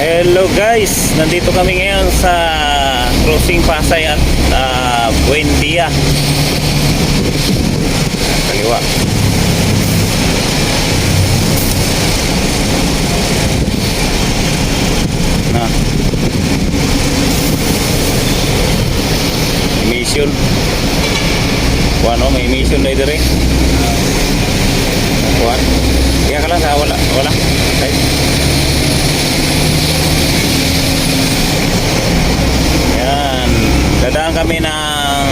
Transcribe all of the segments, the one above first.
Hello guys, nandito kami ngayon sa Crossing Pasay at uh, Buendia. Kaliwa. Na. Mission. Ano, may mission na dire. Kuan. Iya ka lang sa wala, wala. Ay. Yan. Dadaan kami ng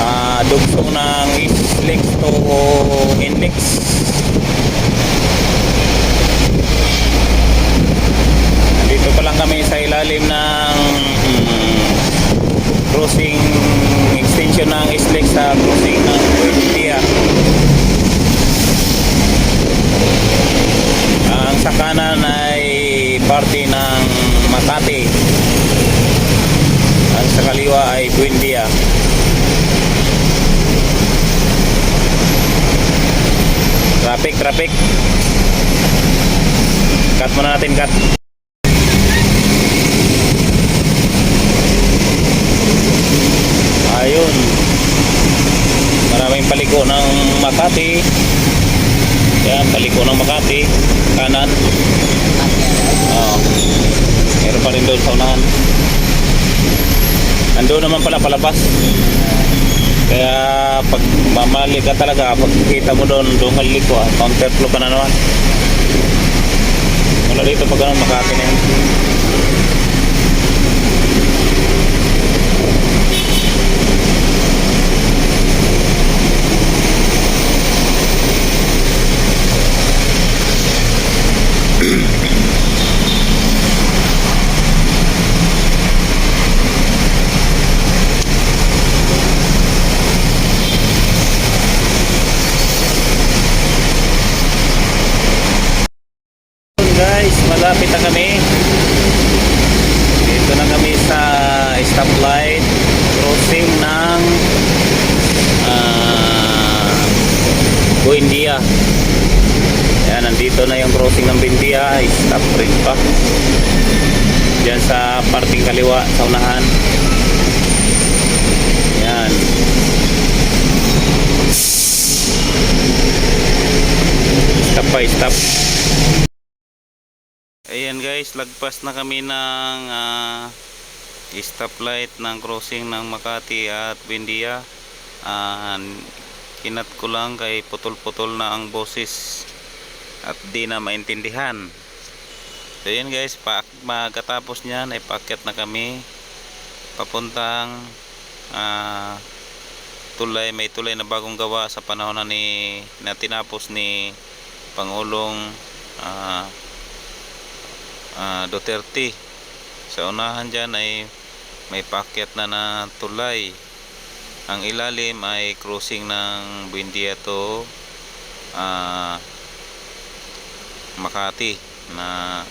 ah dugso ng Islex to Index. Dito pa lang kami sa ilalim ng mm, crossing extension ng Islex sa crossing ng Buendia. Ang sa kanan ay parte ng Makati. Ang sa kaliwa ay Buendia. Traffic, traffic. Cut muna natin, cut. Ayun. Maraming paliko ng Makati. Yan, paliko ng Makati. Kanan. Oo. Meron pa rin doon sa unahan. Ando naman pala palabas. Kaya pag mamali ka talaga, pag kita mo doon, ka liliko ah. Counter flow ka na naman. Mula dito pag ganun, Makati na yun. guys, malapit na kami. Dito na kami sa stoplight crossing ng uh, Buendia. Yan, nandito na yung crossing ng Buendia. Stop rin pa. Diyan sa parting kaliwa sa unahan. Yan. Stop by stop. Ayan guys, lagpas na kami ng ah, stoplight ng crossing ng Makati at Buendia. Ah, kinat ko lang kay putol-putol na ang boses at di na maintindihan. So ayan guys, pa magkatapos niyan ay paakyat na kami papuntang ah, tulay, may tulay na bagong gawa sa panahon na ni na tinapos ni Pangulong ah, ah, Duterte sa unahan dyan ay may packet na na tulay ang ilalim ay crossing ng Buendia to ah, Makati na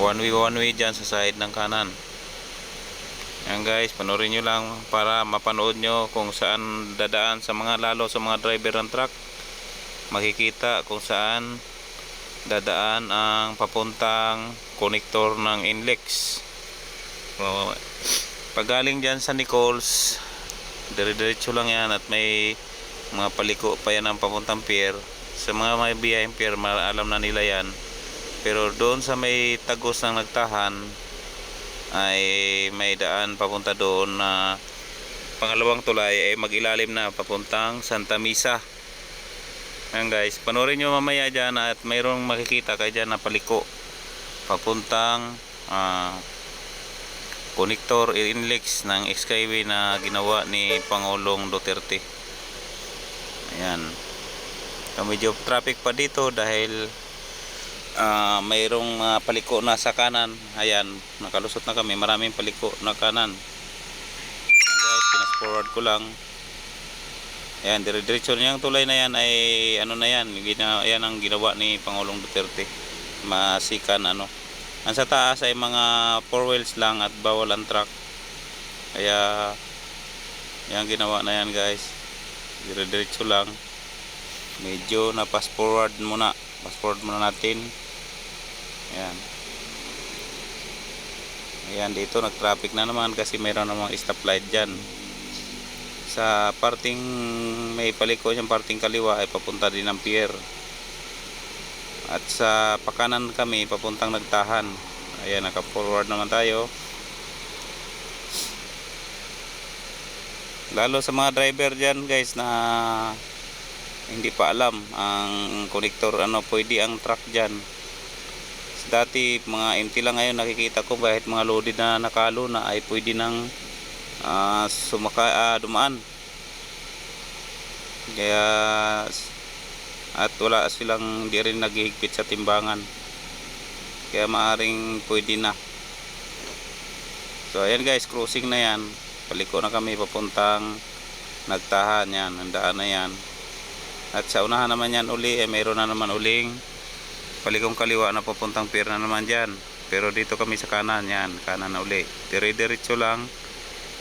one way one way dyan sa side ng kanan. Yan guys panoorin nyo lang para mapanood nyo kung saan dadaan sa mga lalo sa mga driver ng truck. Makikita kung saan dadaan ang papuntang connector ng Inlex. So, pag galing dyan sa Nichols dire-diretso lang yan at may mga paliko pa yan ang papuntang pier. Sa mga may biyayang pier alam na nila yan. Pero doon sa may tagos ng nagtahan ay may daan papunta doon na pangalawang tulay ay magilalim na papuntang Santa Misa. Ayan guys, panoorin nyo mamaya dyan at mayroong makikita kayo dyan na paliko papuntang ah, connector inlex ng Skyway na ginawa ni Pangulong Duterte. Ayan. So, medyo traffic pa dito dahil ah, mayroong mga paliko na sa kanan. Ayan, nakalusot na kami. Maraming paliko na kanan. Ayan guys, pinas forward ko lang. Ayan, dire-diretso niyang tulay na yan ay ano na yan, gina, yan ang ginawa ni Pangulong Duterte. Masikan ano. Ang sa taas ay mga four wheels lang at bawal ang truck. Kaya yan ginawa na yan guys. Dire-diretso lang. Medyo na fast forward muna. Fast forward muna natin. Ayan. Ayan, dito nag-traffic na naman kasi mayroon namang stoplight dyan. Sa parting may paliko siyang parting kaliwa ay papunta din ng pier. At sa pakanan kami papuntang nagtahan. Ayan, naka-forward naman tayo. Lalo sa mga driver dyan guys na hindi pa alam ang connector ano pwede ang truck dyan dati mga empty lang ngayon nakikita ko kahit mga loaded na nakalo na ay pwede nang ah, sumaka, ah, dumaan kaya at wala silang di rin naghihigpit sa timbangan. Kaya maaring pwede na. So ayan guys cruising na yan. Paliko na kami papuntang nagtahan yan handaan na yan. At sa unahan naman yan uli eh mayroon na naman uling palikong kaliwa na papuntang pier na naman dyan. Pero dito kami sa kanan yan kanan na uli. Dire diretso lang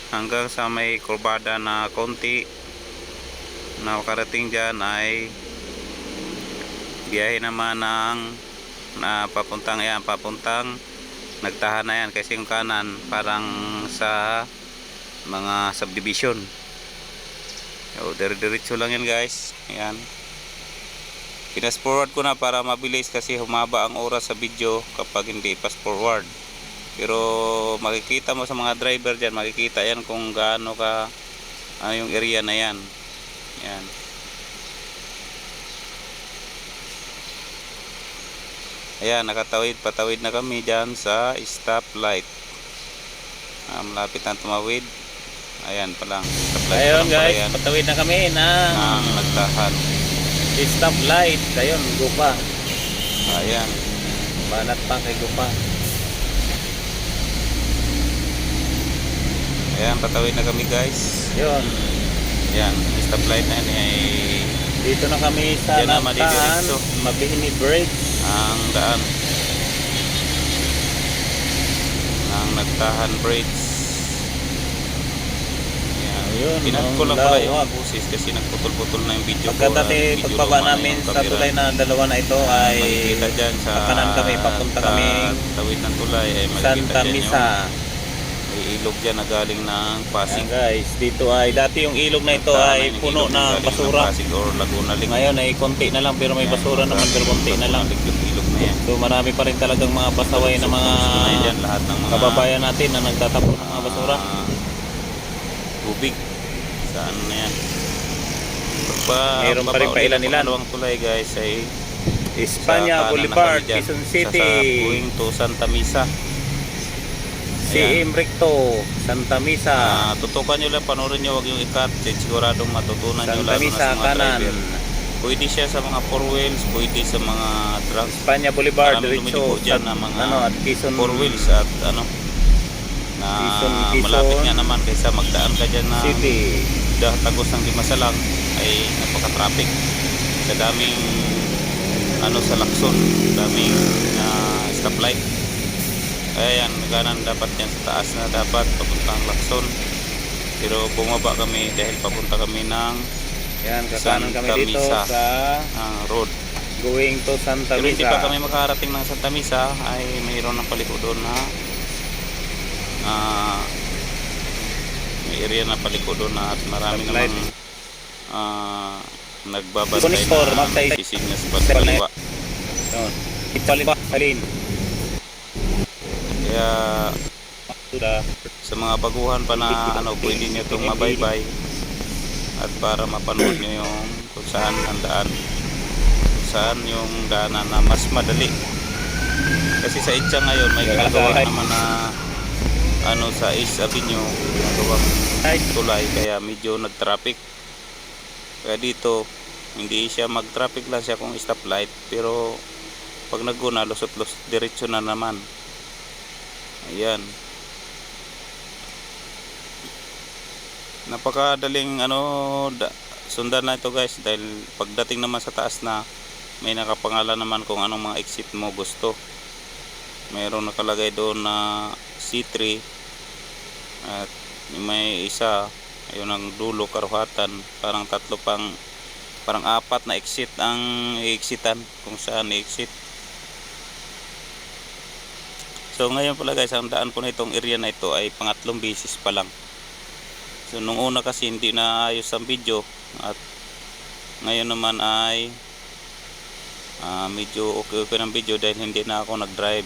hanggang sa may kurbada na konti na makarating dyan ay biyahe naman ng na papuntang yan papuntang nagtahan na yan kasi yung kanan parang sa mga subdivision o dire diretso lang yan guys yan Pinas forward ko na para mabilis kasi humaba ang oras sa video kapag hindi pass forward. Pero makikita mo sa mga driver dyan, makikita yan kung gaano ka ano yung area na yan. Yan. Ayan, nakatawid, patawid na kami dyan sa stoplight. Ah, malapit na tumawid. Ayan pa lang. Stoplight Ayun guys, yan. patawid na kami ng Ang nagtahan. stop light. Ayun, gupa. Ayan. Banat pa kay gupa. Ayan, patawid na kami guys. Yun. Ayan, stoplight na yan ay Dito na kami sa Diyan na, Nagtaan, madidiretso. Mabihini Bridge. Ang daan ng nagtahan. Ayan. Ayun, Pinat ko lang pala yung busis kasi nagputol-putol na yung video ko. Pagkatapos ah, medyo pagbaba namin sa tulay na dalawa na ito ay makikita dyan sa kanan kami, papunta kami tawid ng tulay ay makikita Santa Misa. yung ilog dyan na galing ng Pasig. Ayan guys, dito ay dati yung ilog na ito Tama, ay puno na basura. Pasig or Laguna Lake. Ngayon ay konti na lang pero may Ayan, basura naman pero konti na lang. Lake, yung ilog na yan. So marami pa rin talagang mga pasaway na mga na yan lahat ng mga kababayan natin na nagtatapon ng mga basura. ah, tubig. Saan na yan? Pagpa, Mayroon pa rin baba pa ulit ang tulay guys ay Espanya sa Boulevard. Quezon Sa City. going to Santa Misa. CM Recto, Santa Misa. Ah, tutukan nyo lang, panoorin nyo, wag yung ikat. Siguradong matutunan nyo Santa lalo na Misa sa mga kanan. driver. Pwede siya sa mga four wheels, pwede sa mga trucks. Espanya Boulevard, Maraming diretso lumiligo dyan na mga ano at Quezon four wheels at ano na Quezon, Quezon. malapit nga naman kaysa magdaan ka dyan na City. dah tagos ng Dimasalang ay napaka-traffic sa daming ano sa Lakson daming uh, stoplight kaya yan ganan dapat yan sa taas na dapat papuntang Lakson pero bumaba kami dahil papunta kami ng Yan, kakanan kami Santa dito Misa. sa ah, road going to Santa pero hindi Misa. pa kami makarating ng Santa Misa ay mayroon ng paliko doon na ah, may area na paliko doon na at marami namang ah, nagbabantay na sisinyas pa sa kaliwa Yun. Ipalipa, alin. Kaya sa mga baguhan pa na ano pwede nyo itong mabaybay at para mapanood nyo yung kung saan ang daan kung saan yung daanan na mas madali. Kasi sa Itza ngayon may ginagawa naman na ano sa East Avenue ginagawang tulay kaya medyo nag-traffic. Kaya dito hindi siya mag-traffic lang siya kung stoplight pero pag naguna lusot-lusot diretso na naman ayan. Napakadaling ano da, sundan na ito guys dahil pagdating naman sa taas na may nakapangalan naman kung anong mga exit mo gusto. Mayroon nakalagay doon na C3 at may isa ayun ang dulo karuhatan. Parang tatlo pang parang apat na exit ang i-exitan kung saan i-exit So ngayon pala guys, ang daan ko na itong area na ito ay pangatlong bisis pa lang. So nung una kasi hindi na ayos ang video at ngayon naman ay ah, medyo okay okay ng video dahil hindi na ako nag-drive.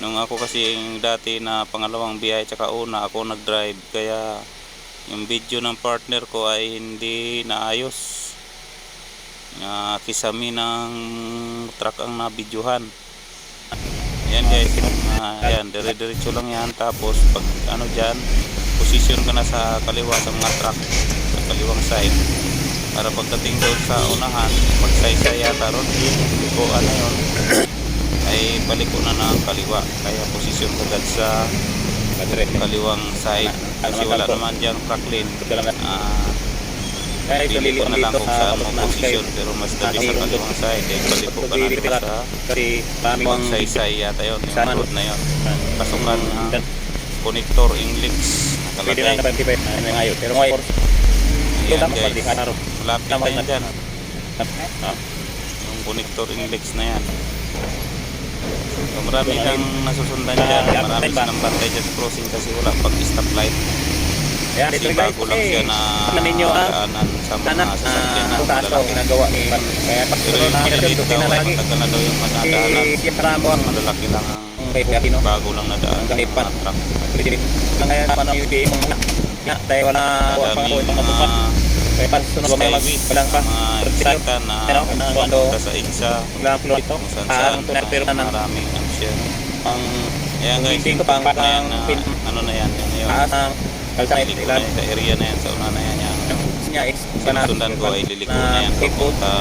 Nung ako kasi dati na pangalawang biyahe tsaka una ako nag-drive kaya yung video ng partner ko ay hindi naayos. Uh, kisami ng truck ang nabidyohan. Yan guys, uh, yan, dire-diretso lang yan. Tapos pag ano dyan, position ka na sa kaliwa sa mga truck, sa kaliwang side. Para pagdating doon sa unahan, magsaysay yata ron, o ano yun, ay balik ko na ng kaliwa. Kaya position ka agad sa kaliwang side. Kasi wala naman dyan truck lane. Ito Ah, Kaya pili ko na lang kung sa saan mo Balok ng posisyon pero mas tabi sa kaliwang side eh balik ko ka na ka sa Huwag saysay yata yun, yung road na yun. Pasukan ng connector English Pwede lang nakalagay. ka 25 na ngayon. Pero ngayon, Ayan guys, na malapit na na. yan dyan. Ah, Yung connector English na yan. So, marami kang nasusundan dyan. Marami silang bantay dyan crossing kasi wala pag stoplight. Ayan, Kasi bago lang siya na Ano ninyo ah? daanan sa mga Anak, sasakyan na ah, daw malalaki. ginagawa ni Pan. Kaya Pero yung na pinagdutin na ay matagal na daw yung madadaanan. Eh, mo ang Malalaki lang ang bago lang na daan Ang ng mga truck. Kaya pa ng UBA mong na. Tayo wala pa ko itong mga matupan. Kaya pa sunod ba Skyway, walang pa. isika na Pero, ano, ano, sa IGSA, Wala floor ito. kung saan Ah, saan, ang pero na ng maraming ano siya. ang Ayan guys, yung pang- na yan pang- na, pin- ano na yan, yan yun. taas ng ilan. yan, sa area na yan, sa una na yan yan. Niya is Sinusundan ko ay liliko na yan, papunta.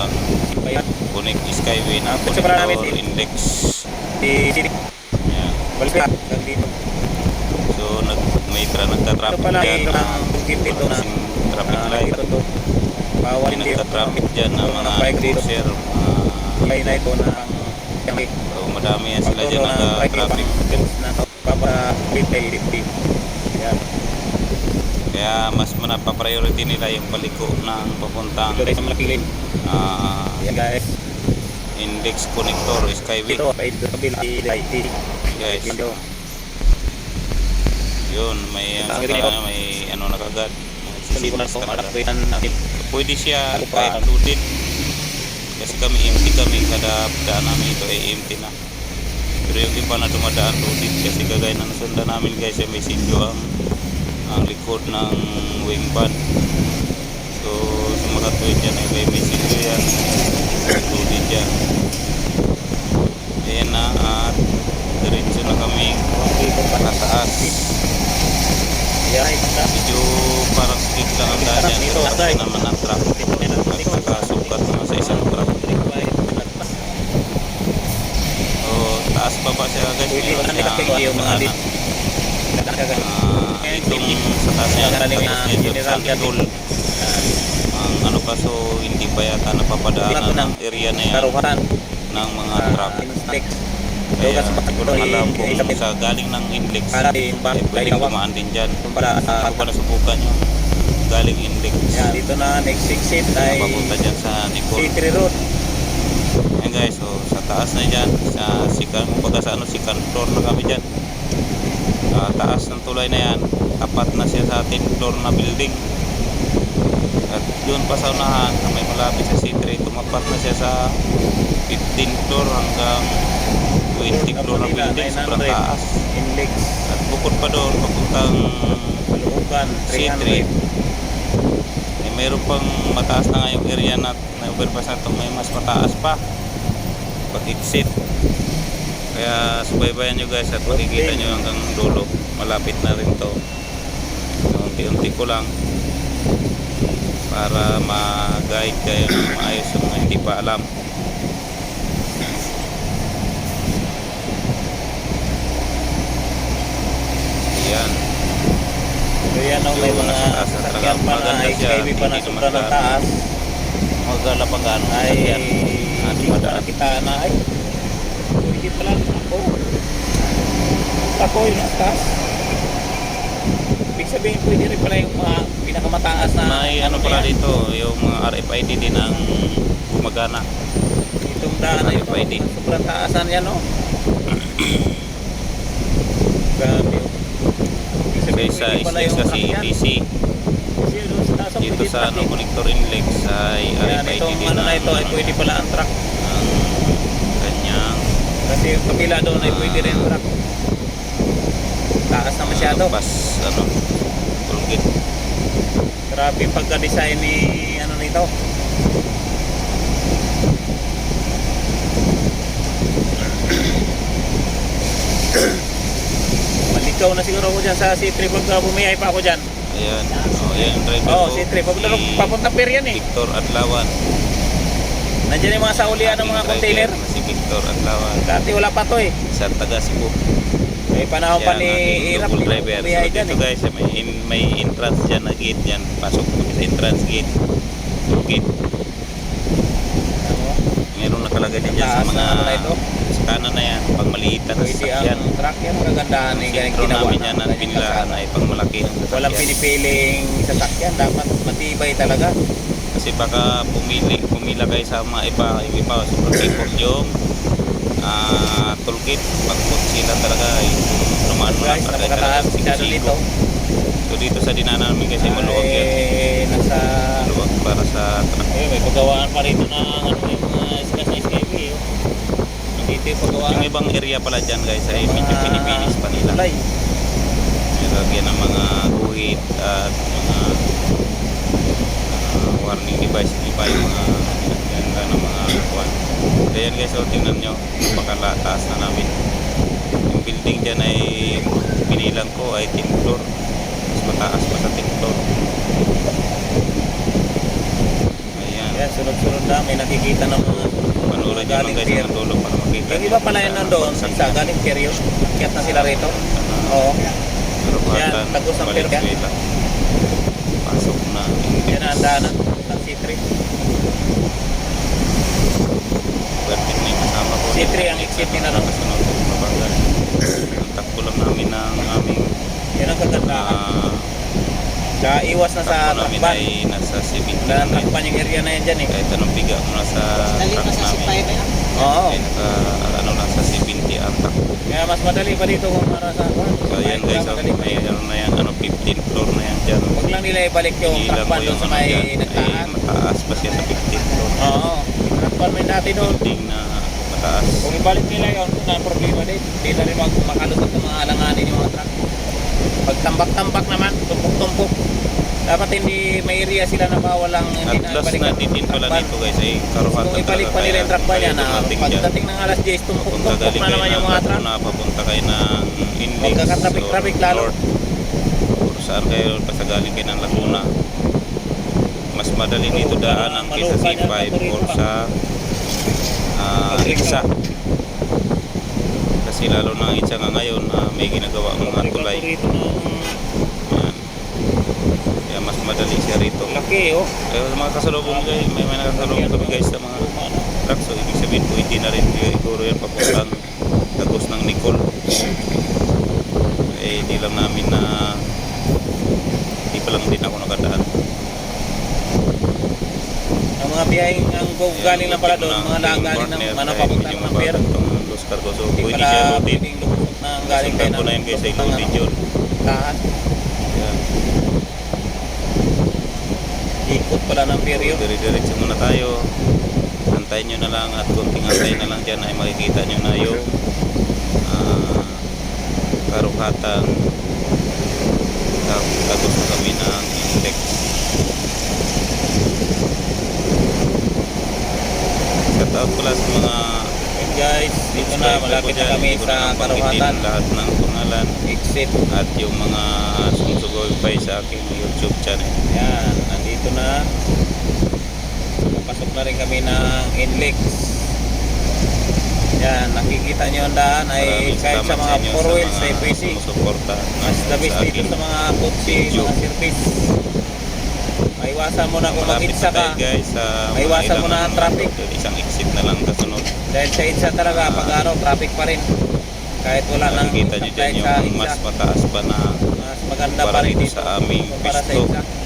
Connect Skyway na Ah, Connector. Index. Yan. So, nag, may tra, nagtatraffic pala dyan na kasing traffic ah, light. Bawal nagtatraffic dyan na mga cruiser. ah, Kaya na ito na so, madami yan sila dyan ng nagtatraffic. na papapitay dito. Yan. Kaya mas manapapriority nila yung paliko ng papuntang Ito ang malaking lane. ah, Yan guys. index connector Skyway. Dito pa ito kabila. Dito. Guys, yun, may, ganito. may ano na kagad. Ito talaga. Pwede siya Ano kahit loaded. Kasi kami empty kami, kada daan namin ito ay empty na. Pero yung iba na dumadaan loaded kasi kagaya na nasundan namin guys ay may silyo ang, ang likod ng wing van. So tuwid dyan ay may, may silyo yan. Loaded yan. Ayan na at diretso na kami Dito pa pataas. Yan ay basta. Medyo parang stick lang ang daan yan. Pero kasi naman ang truck. Dito na lang. At nakasukat naman sa isang truck. So, taas pa ba siya guys? Pwede Meron ba siyang nakakita yung mga daanan. dit? Ah, itong sa taas niya, Galing tapos tool. Ang ano pa, so hindi pa yata napapadaanan ng area na yan Karuhan. ng mga truck. Inspect. Kaya hindi ko lang alam kung sa galing ng index, Para din ba? eh, pwedeng dumaan din dyan. Ako pa nasubukan yun. Galing index. Yan, dito na next exit ay Papunta dyan sa Nicole. C3 Road. Ayan guys, so sa taas na dyan, sa sikan, kumbaga sa ano, second floor na kami dyan. Sa taas ng tulay na yan, tapat na siya sa ating floor na building. At yun pa sa unahan, na may malapit sa C3, tumapat na siya sa 15 floor hanggang 20 floor na building, sobrang taas. At bukod pa doon, papuntang Paluukan. C3, 300. eh, mayroon pang mataas na nga yung area na, na overpass na ito, may mas mataas pa pag exit kaya subaybayan nyo guys at makikita nyo hanggang dulo. Malapit na rin to. Unti-unti ko lang. Para ma-guide kayo ng maayos yung mga hindi pa alam. Yan So yan ang may mga sasakyan pa na siya, HIV pa na naman ng taas magala pa gaano ay hindi ko nakita na. Ay pwede pala ako ako yung nasa taas ibig sabihin pwede rin pala yung mga pinakamataas na may ano pala dito yung mga RFID din ang gumagana itong daan na ito RFID. sobrang taasan yan Grabe. oh. Ibig sabihin, Guys, sa pwede pala islis yung kasi. DC. Taas, Dito sa ano, connector inlex ay RFID din ano na ang- ito ay pwede pala ang truck. Kasi yung kabila doon ay pwede rin truck. Taas na masyado. pas ano toolkit. Grabe pagka-design ni ano nito. Malikaw na siguro ako dyan sa C3 pagka bumiyay pa ako dyan. Ayan. Oh, yan ang driver Oo, ko. C3. Papunta, Si papunta pier yan eh. Victor Adlawan. Nandiyan yung mga saulian ng mga container. Si Victor Adlawan. Dati wala pa to eh. Sa taga Cebu. May panahon pa ni Irap. double Hindi driver. So, dito eh. guys, may, in, may entrance dyan na gate dyan. Pasok kami sa entrance gate. Toolkit. Ano? Meron nakalagay din dyan sa mga na ano sa kanan na yan. Pag maliit na sasakyan. ang truck yan. Kagandahan ni ganyan Sintro ginawa namin yan ang pinilaan ay pang malaki. Walang pinipiling sasakyan. Dapat matibay talaga. Kasi baka pumili, pumila kayo sa mga iba, iba, sobrang effort yung ah toolkit. Pagput sila talaga, yung lumaan mo lang talaga talaga masyado dito. So dito sa dinaanan namin kasi maluwag yan. Ay, nasa... Maluwag para sa truck. Eh, may pagawaan pa rito ng ano yung mga isla sa SKB. Oh. Dito yung pagawaan. Yung ibang area pala dyan guys ay medyo pinipinis pa nila. Tulay. May lagyan ng mga guhit at mga ah, ba yung mga pinaganda ng mga kuwan. Ayan guys, so tingnan nyo. Napakalataas na namin. Yung building dyan ay binilang ko ay 10 floor. Mas mataas pa sa 10 floor. Ayan. Yan, sunod-sunod na. May nakikita ng mga Panoorin nyo lang guys ang dulo para makita Yung iba pala yun nandoon. Isa galing Perio. Akyat na sila rito. Oo. Karugatan, Yan, tagos ng. Valenzuela. Pasok na. Yan ang daanan C3 berpiknik po ang exit lang namin aming nasa 17 na takpan yung area na yan dyan eh. Kahit anong biga nasa hindi atak. Kaya mas madali pa dito kung para sa kwan. So ayan guys, oh. so, mayroon na yan, ano, 15 floor na yan dyan. Huwag lang nila ibalik yung trackpan doon sa ano may nagtaan. mataas pa siya sa 15 floor. Oo, trackpan natin doon. Building na ano, mataas. Kung ibalik nila yun, na problema din. Dito rin mag makalusot ng mga alanganin yung mga truck. Pag tambak-tambak naman, tumpok dapat hindi may area sila na bawalang At hindi na last na din pala dito guys ay karuhatan Kung ibalik pa nila yung truckban yan, na pagdating ng alas 10, Kung tumpok-tumpok na naman yung ng mga truck. Laguna, papunta kayo ng Inlex Magkakatraffic-traffic or lalo. Or saan kayo basta galing kayo ng Laguna mas madali dito Oo, daanan kaysa malupa niya, C5 or sa ah. Itza kasi lalo na ang Itza nga ngayon ah, may ginagawa mga tulay. Kaya mas madali siya rito. Laki oh. kaya sa mga kasalubong guys may may nakasalubong kami guys sa mga Ano? truck so ibig sabihin po hindi na rin siguro yan papuntang tagos ng Nicol eh di lang namin na di pa lang din ako nakadaan Ang mga biyaheng ang galing lang pala doon, mga lang galing ng ano papunta ng pier. Los Cargo so Hindi pwede siya loaded ang galing kayo Sundan ko na yun guys ay loaded yun. ano, pala ng yun. dire-diretso muna tayo antayin nyo na lang at kunting antay na lang dyan ay makikita nyo na yung ah, karukatan Tap- tapos na kami ng index shout out pala sa mga guys, dito na malapit na kami sa Karuhatan. lahat ng pangalan Exit. at yung mga sumusugoy sa aking YouTube channel Yan, nandito na. Pasok na rin kami ng Inlex. Yan, nakikita nyo ang daan ay Maraming kahit sa mga inyo four sa wheels mga ay pwede. sumusuporta Mas the best dito sa mga video. mga service. Maiwasan mo na kung mag-itsa ka. guys sa May mga iwasan mo na ang traffic. road. Isang exit na lang kasunod. Dahil sa itsa talaga, pag araw, traffic pa rin. Kahit wala nang Nakikita nyo dyan yung mas mataas pa na mas maganda pa rin dito dito. sa aming pisto.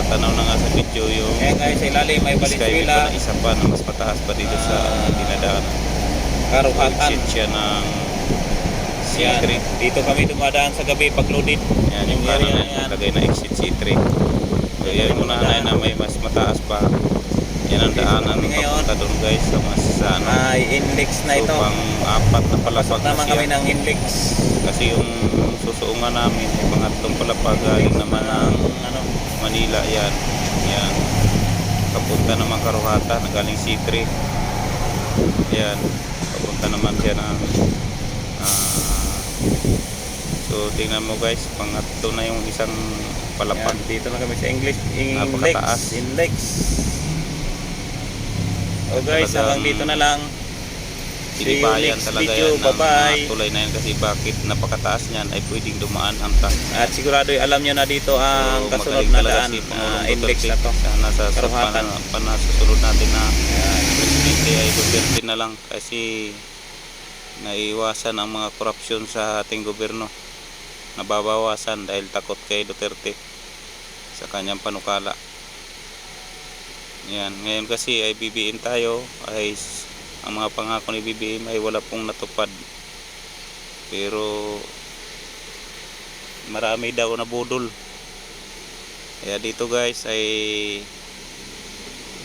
Yan, natatanaw na nga sa video yung Kaya guys, sa ilalim may Skyway pa na isa pa na mas mataas pa dito sa Ah. dinadaanan. Karuhatan. Exit siya ng Yan, C3. dito kami dumadaan sa gabi pag loaded. Yan yung area na na yan. yan. Lagay na exit C3. So yan yung unahan na may mas mataas pa. Yan ang Dito daanan kami ngayon. papunta doon guys sa mas sa ano. May index na ito. So, pang apat na palapag na Naman siya. kami ng index. Kasi yung susuungan namin ay pangatlong palapag galing naman ng ano, Manila yan. Yan. Papunta naman Karuhata na galing C3. Yan. Papunta naman siya ng ah, So tingnan mo guys, pangatlo na yung isang palapag. Yan, dito na kami sa English Index. Index. O guys, Talagang hanggang dito na lang. Next talaga video. yan ng Bye-bye. mga tulay na yan kasi bakit napakataas niyan ay pwedeng dumaan ang tank. At sigurado alam nyo na dito ang So, kasunod na daan si ah, index na to. Sana sa, pana, panasusunod natin na Yan. presidente ay Duterte na lang kasi naiwasan ang mga korupsyon sa ating gobyerno. Nababawasan dahil takot kay Duterte sa kanyang panukala. Yan, ngayon kasi ay BBM tayo ay ang mga pangako ni BBM ay wala pong natupad. Pero marami daw na budol. Kaya dito guys ay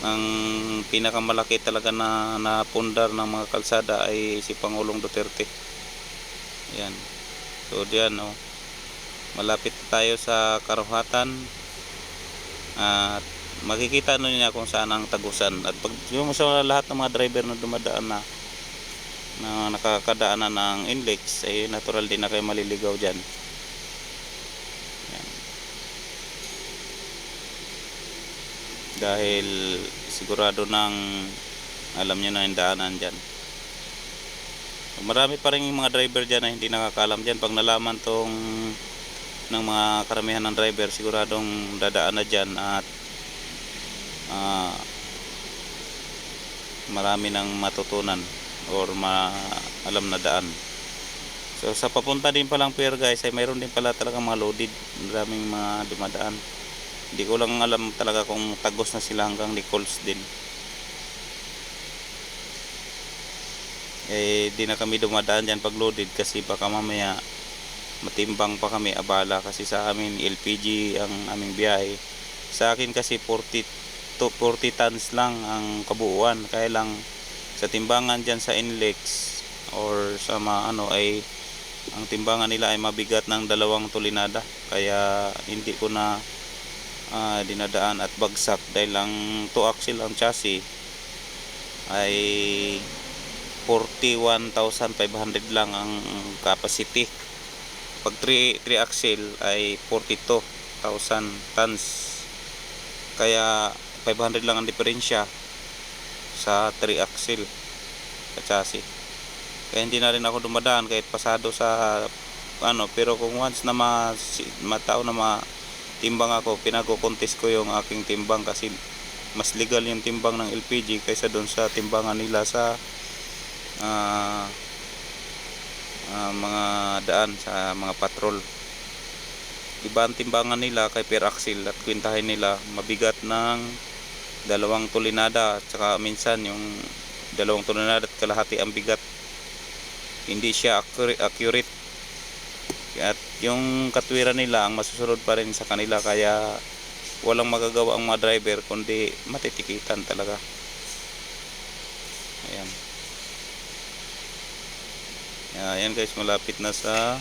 ang pinakamalaki talaga na napundar ng mga kalsada ay si Pangulong Duterte. Yan. So diyan no. Malapit tayo sa Karuhatan. At makikita nyo niya kung saan ang tagusan. At pag yung sa lahat ng mga driver na dumadaan na na nakakadaanan ng inlex ay natural din na kayo maliligaw dyan. Yan. Dahil sigurado nang alam nyo na yung daanan dyan. Marami pa rin yung mga driver dyan na hindi nakakalam dyan. Pag nalaman tong ng mga karamihan ng driver, siguradong dadaan na dyan at ah, marami nang matutunan or ma alam na daan. So sa papunta din palang pier guys ay mayroon din pala talaga mga loaded. Maraming mga dumadaan. Hindi ko lang alam talaga kung tagos na sila hanggang Nichols din. Eh di na kami dumadaan dyan pag loaded kasi baka mamaya matimbang pa kami abala kasi sa amin LPG ang aming biyahe. Sa akin kasi 40 to 40 tons lang ang kabuuan. Kaya lang sa timbangan dyan sa Inlex or sa mga ano ay ang timbangan nila ay mabigat ng dalawang tulinada. Kaya hindi ko na ah, dinadaan at bagsak. Dahil ang 2 axle ang chassis ay 41,500 lang ang capacity. Pag 3, 3 axle ay 42,000 tons. Kaya 500 lang ang diferensya sa 3 axle sa chassis. Kaya hindi na rin ako dumadaan kahit pasado sa ano pero kung once na ma, matao na matimbang ako pinagko-contest ko yung aking timbang kasi mas legal yung timbang ng LPG kaysa doon sa timbangan nila sa ah, ah, mga daan sa mga patrol. Iba ang timbangan nila kay per axle at kwintahin nila mabigat ng dalawang tulinada at saka minsan yung dalawang tulinada at kalahati ang bigat. Hindi siya accurate, at yung katwiran nila ang masusunod pa rin sa kanila kaya walang magagawa ang mga driver kundi matitikitan talaga. Ayan. Ayan guys malapit na sa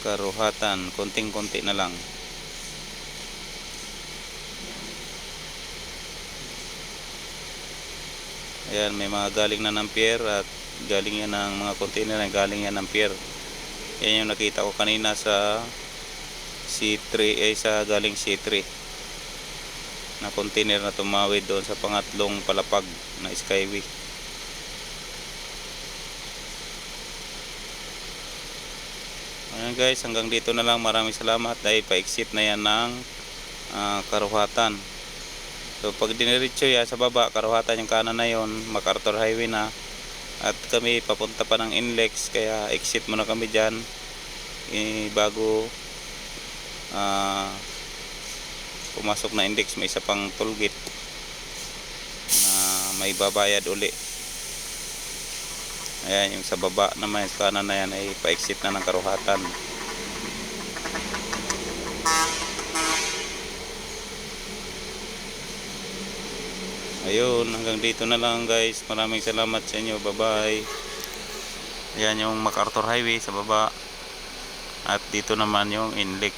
karuhatan. Konting konti na lang Ayan, may mga galing na ng pier at galing yan ng mga container na galing yan ng pier. Yan yung nakita ko kanina sa C3 ay sa galing C3 na container na tumawid doon sa pangatlong palapag na Skyway. Ayan guys, hanggang dito na lang. Maraming salamat dahil pa-exit na yan ng ah, karuhatan. So pag diniretso yan sa baba, karuhatan yung kanan na yon, MacArthur Highway na. At kami papunta pa ng Inlex, kaya exit muna kami dyan eh, bago ah, pumasok na index may isa pang toll na may babayad uli. Ayan, yung sa baba naman, sa kanan na yan ay pa-exit na ng karuhatan. Ayun, hanggang dito na lang guys. Maraming salamat sa inyo. Bye-bye. Ayan yung MacArthur Highway sa baba. At dito naman yung Inlex.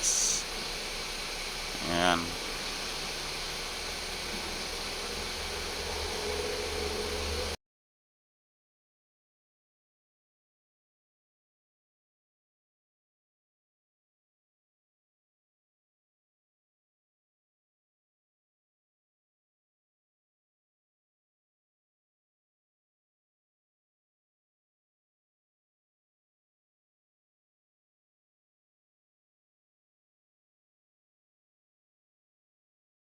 Ayan.